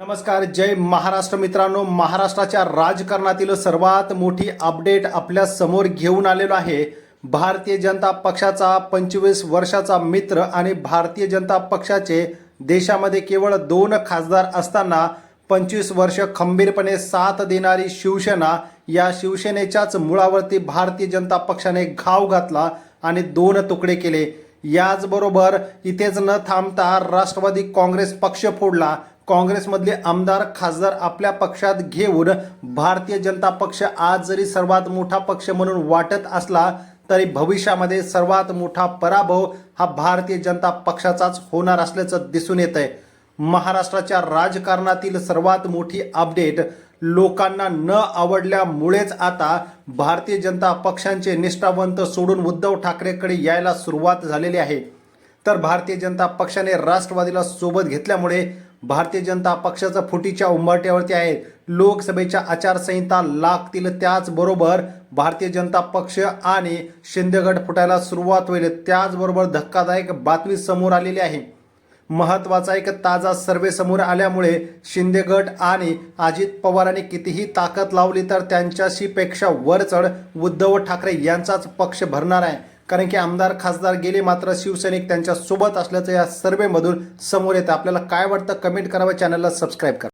नमस्कार जय महाराष्ट्र मित्रांनो. महाराष्ट्राच्या राजकारणातील सर्वात मोठी अपडेट आपल्यासमोर घेऊन आलेलो आहे. भारतीय जनता पक्षाचा पंचवीस वर्षाचा मित्र आणि भारतीय जनता पक्षाचे देशामध्ये केवळ दोन खासदार असताना पंचवीस वर्ष खंबीरपणे साथ देणारी शिवसेना या शिवसेनेच्याच मुळावरती भारतीय जनता पक्षाने घाव घातला आणि दोन तुकडे केले. याचबरोबर इथेच न थांबता राष्ट्रवादी काँग्रेस पक्ष फोडला. काँग्रेसमधले आमदार खासदार आपल्या पक्षात घेऊन भारतीय जनता पक्ष आज जरी सर्वात मोठा पक्ष म्हणून वाटत असला तरी भविष्यामध्ये सर्वात मोठा पराभव हा भारतीय जनता पक्षाचाच होणार असल्याचं दिसून येत आहे महाराष्ट्राच्या राजकारणातील सर्वात मोठी अपडेट लोकांना न आवडल्यामुळेच आता भारतीय जनता पक्षांचे निष्ठावंत सोडून उद्धव ठाकरेकडे यायला सुरुवात झालेली आहे. तर भारतीय जनता पक्षाने राष्ट्रवादीला सोबत घेतल्यामुळे भारतीय जनता पक्षाचं फुटीच्या उंबरट्यावरती आहे. लोकसभेच्या आचारसंहिता लागतील त्याचबरोबर भारतीय जनता पक्ष आणि शिंदेगड फुटायला सुरुवात होईल त्याचबरोबर धक्कादायक बातमी समोर आलेली आहे. महत्त्वाचा एक ताजा सर्वे समोर आल्यामुळे शिंदेगड आणि अजित पवारांनी कितीही ताकद लावली तर त्यांच्याशी पेक्षा वर चढ उद्धव ठाकरे यांचाच पक्ष भरणार आहे. कारण की आमदार खासदार गेले मात्र शिवसैनिक त्यांच्यासोबत असल्याचं या सर्वेमधून समोर येतं. आपल्याला काय वाटतं कमेंट करावं चॅनलला सबस्क्राईब करा.